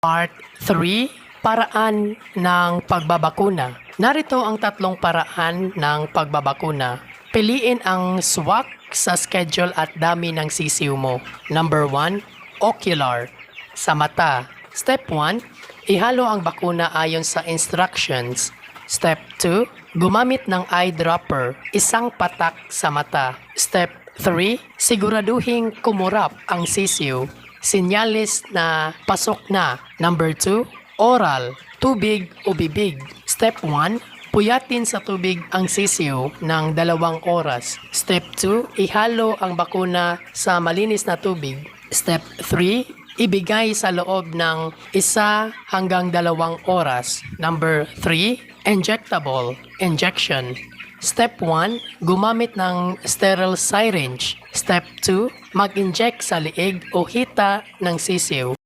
Part 3, Paraan ng Pagbabakuna. Narito ang tatlong paraan ng pagbabakuna. Piliin ang swak sa schedule at dami ng sisiw mo. Number 1, ocular, sa mata. Step 1, ihalo ang bakuna ayon sa instructions. Step 2, gumamit ng eyedropper, isang patak sa mata. Step 3, siguraduhing kumurap ang sisiw. Sinyalis na pasok na. Number 2, oral, tubig o bibig. Step 1, puyatin sa tubig ang sisiw ng dalawang oras. Step 2, ihalo ang bakuna sa malinis na tubig. Step 3, ibigay sa loob ng isa hanggang dalawang oras. Number 3, injectable, injection. Step 1, gumamit ng sterile syringe. Step 2, mag-inject sa liig o hita ng sisiw.